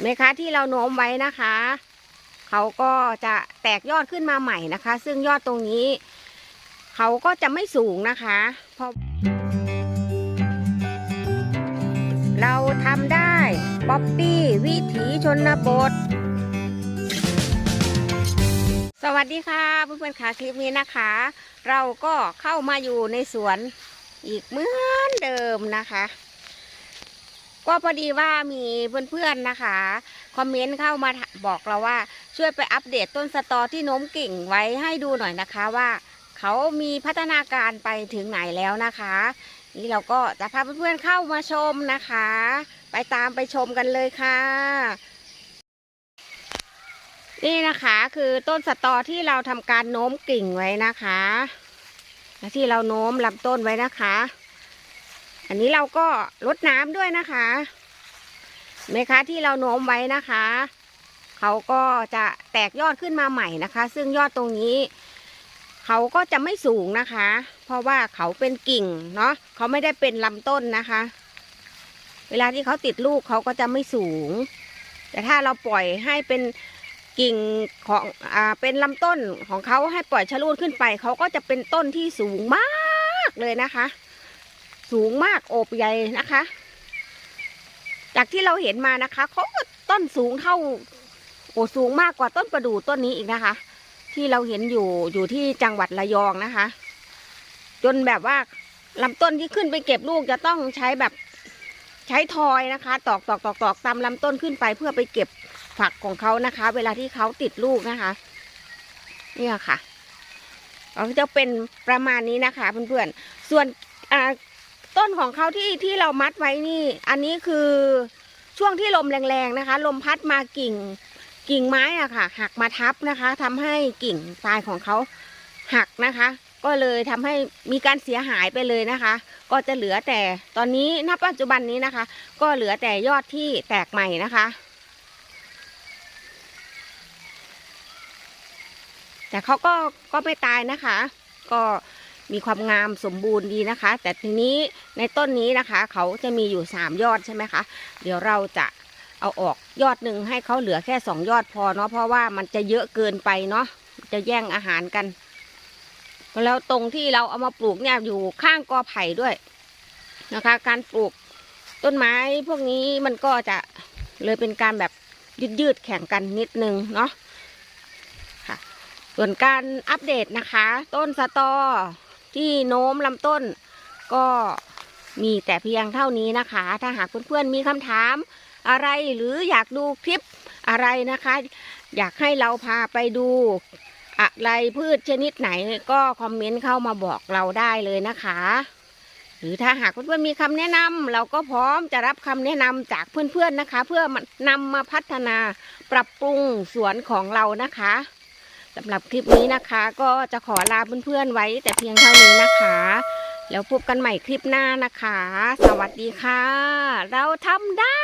ไหมคะที่เราโน้มไว้นะคะเขาก็จะแตกยอดขึ้นมาใหม่นะคะ ซึ่งยอดตรงนี้เขาก็จะไม่สูงนะคะเพราะเราทำได้ป๊อปปี้วิถีชนบท สวัสดีค่ะเพื่อนๆค่ะคลิปนี้นะคะ เราก็เข้ามาอยู่ในสวนอีกเหมือนเดิมนะคะ ก็พอดีว่ามีเพื่อนๆนะคะ คอมเมนต์เข้ามาบอกเราว่าช่วยไปอัปเดตต้นสตอที่โน้มกิ่งไว้ให้ดูหน่อยนะคะว่าเขามีพัฒนาการไปถึงไหนแล้วนะคะ นี่เราก็จะพาเพื่อนๆเข้ามาชมนะคะ ไปตามไปชมกันเลยค่ะ นี่นะคะคือต้นสตอที่เราทำการโน้มกิ่งไว้นะคะและที่เราโน้มลำต้นไว้นะคะ อันนี้เราก็ลดน้ำด้วยนะคะไหมคะที่เราโน้มไว้นะคะ เขาก็จะแตกยอดขึ้นมาใหม่นะคะ ซึ่งยอดตรงนี้ เขาก็จะไม่สูงนะคะ เพราะว่าเขาเป็นกิ่งเนาะเขาไม่ได้เป็นลำต้นนะคะ เวลาที่เขาติดลูกเขาก็จะไม่สูง แต่ถ้าเราปล่อยให้เป็นกิ่งของอ่าเป็นลำต้นของเขาให้ปล่อยชะลูดขึ้นไป เขาก็จะเป็นต้นที่สูงมากเลยนะคะ สูงมากโอบใหญ่นะคะ จากที่เราเห็นมานะคะเขาก็ต้นสูงเท่าโอ้สูงมากกว่าต้นประดู่ต้นนี้อีกนะคะ ที่เราเห็นอยู่อยู่ที่จังหวัดระยองนะคะ จนแบบว่าลำต้นที่ขึ้นไปเก็บลูกจะต้องใช้แบบใช้ทอยนะคะ ตอกตอกตอกตอกตามลำต้นขึ้นไปเพื่อไปเก็บฝักของเขานะคะ เวลาที่เขาติดลูกนะคะ เนี่ยค่ะเขาจะเป็นประมาณนี้นะคะเพื่อนๆส่วนอ่า ต้นของเขาที่ที่เรามัดไว้นี่ อันนี้คือช่วงที่ลมแรงๆนะคะ ลมพัดมากิ่ง กิ่งไม้อะค่ะ หักมาทับนะคะทำให้กิ่งปลายของเขาหักนะคะ ก็เลยทำให้มีการเสียหายไปเลยนะคะ ก็จะเหลือแต่ตอนนี้ณปัจจุบันนี้นะคะ ก็เหลือแต่ยอดที่แตกใหม่นะคะแต่เขาก็ก็ไม่ตายนะคะ ก็ มีความงามสมบูรณ์ดีนะคะ แต่ทีนี้ในต้นนี้นะคะ เขาจะมีอยู่สามยอดใช่ไหมคะ เดี๋ยวเราจะเอาออกยอดหนึ่งให้เขาเหลือแค่สองยอดพอเนาะเพราะว่ามันจะเยอะเกินไปเนาะจะแย่งอาหารกัน แล้วตรงที่เราเอามาปลูกเนี่ยอยู่ข้างกอไผ่ด้วยนะคะ การปลูกต้นไม้พวกนี้มันก็จะเลยเป็นการแบบยืดยืดๆแข่งกันนิดนึงเนาะค่ะ ส่วนการอัปเดตนะคะ ต้นสตอ ที่โน้มลำต้น ก็มีแต่เพียงเท่านี้นะคะ ถ้าหากเพื่อนๆมีคำถามอะไรหรืออยากดูคลิปอะไรนะคะ อยากให้เราพาไปดูอะไรพืชชนิดไหนก็คอมเมนต์เข้ามาบอกเราได้เลยนะคะ หรือถ้าหากเพื่อนๆมีคำแนะนำเราก็พร้อมจะรับคำแนะนำจากเพื่อนๆนะคะ เพื่อนำมาพัฒนาปรับปรุงสวนของเรานะคะ สำหรับคลิปนี้นะคะ ก็จะขอลาเพื่อนๆไว้ แต่เพียงเท่านี้นะคะ แล้วพบกันใหม่คลิปหน้านะคะ สวัสดีค่ะ เราทำได้